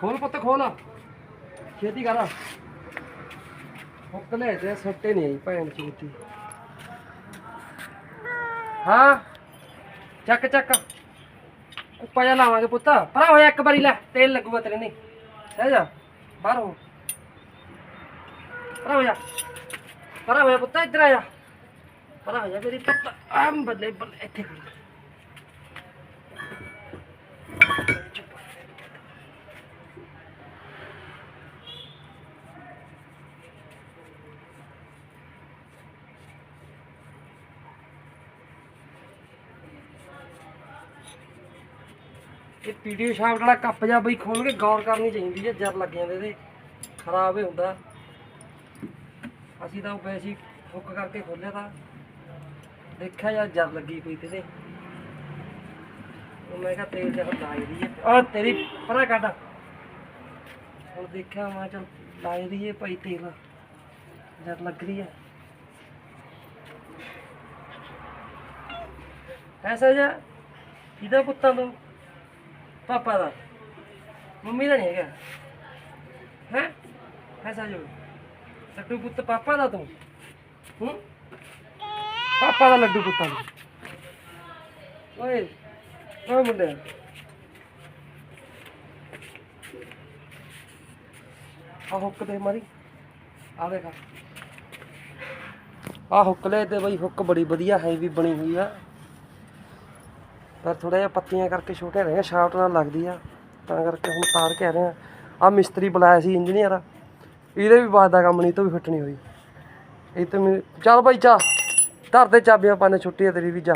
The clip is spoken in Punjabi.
ਖੋਲ ਪੁੱਤ, ਖੋਲ। ਛੇਤੀ ਕਰ। ਹੁੱਕ ਲੈ ਤੇ ਸੱਟੇ ਨਹੀਂ ਆਈ ਭੈਣ ਚੂਤੀ ਹਾਂ। ਚੱਕ ਚੱਕ। ਉੱਪਾ ਜਾ ਲਾਵਾਂਗੇ ਪੁੱਤ। ਭਰਾ ਹੋਇਆ, ਇੱਕ ਵਾਰੀ ਲੈ। ਤੇਲ ਲੱਗੂਗਾ ਤੇਰੇ ਨਹੀਂ। ਸਹਿ ਜਾ। ਬਾਹਰ ਹੋ। ਭਰਾ ਹੋ ਜਾ ਭਰਾ ਹੋਇਆ ਪੁੱਤ, ਇੱਧਰ ਆ ਜਾ। ਭਰਾ ਹੋ ਜਾ ਮੇਰੀ ਪੁੱਤ। ਆਮ ਇਹ ਪੀਡੀਓ ਸ਼ਾਪ ਵਾਲਾ ਕੱਪ ਜਾ ਬਈ ਖੋਲ ਕੇ ਗੌਰ ਕਰਨੀ ਚਾਹੀਦੀ ਹੈ ਜਰ ਲੱਗ ਜਾਂਦੇ ਇਹਦੇ ਖਰਾਬ ਹੀ ਹੁੰਦਾ। ਅਸੀਂ ਤਾਂ ਉਹ ਵੈਸੇ ਹੀ ਕਰਕੇ ਖੋਲਿਆ ਤਾਂ ਦੇਖਿਆ ਯਾਰ ਜਰ ਲੱਗੀ ਪਈ ਤੇ ਮੈਂ ਕਿਹਾ ਤੇਲ ਜਰ ਲਾਈ ਹੈ। ਆ ਤੇਰੀ ਪਰਾਂ ਕੱਢ। ਹੁਣ ਦੇਖਿਆ ਮੈਂ ਚਲ ਲਾਈ ਦੀ ਹੈ ਭਾਈ ਤੇਲ ਜਰ ਲੱਗ ਰਹੀ ਹੈ। ਐਸਾ ਜਾ ਇਹਦਾ ਪੁੱਤਾਂ ਤੋਂ? ਪਾਪਾ ਦਾ। ਮੰਮੀ ਦਾ ਨਹੀਂ ਹੈਗਾ। ਹੈ? ਐਸਾ ਜੋ ਲੱਡੂ ਪੁੱਤ ਪਾਪਾ ਦਾ ਤੂੰ। ਹੂੰ? ਪਾਪਾ ਦਾ ਲੱਡੂ ਪੁੱਤਾਂ ਓਏ ਓਏ ਮੁੰਡੇ। ਆ ਹੁੱਕ ਦੇ ਮਾਰੀ। ਆ ਦੇਖ। ਆ ਹੁੱਕ ਲੈ ਤੇ ਬਈ ਹੁੱਕ ਬੜੀ ਵਧੀਆ ਹੈਵੀ ਬਣੀ ਹੋਈ ਆ। ਪਰ ਥੋੜਾ ਜਿਹਾ ਪੱਤੀਆਂ ਕਰਕੇ ਛੋਟੇ ਰਹੇ ਸ਼ਾਫਟ ਨਾਲ ਲੱਗਦੀ ਆ। ਤਾਂ ਕਰਕੇ ਹੁਣ ਤਾਰ ਕੇ ਆ ਰਹੇ ਆ। ਆ ਮਿਸਤਰੀ ਬੁਲਾਇਆ ਸੀ ਇੰਜੀਨੀਅਰ। ਇਹਦੇ ਵੀ ਬਾਤ ਦਾ ਕੰਮ ਨਹੀਂ ਤੋਂ ਵੀ ਫਿੱਟਣੀ ਹੋਈ। ਇਹ ਤੇ ਮੈਨੂੰ- ਚੱਲ ਭਾਈ ਚਾ ਧਰ ਦੇ ਚਾਬੀਆਂ ਪਾਣੇ ਛੁੱਟੀ ਆ ਤੇਰੀ ਵੀ, ਜਾ।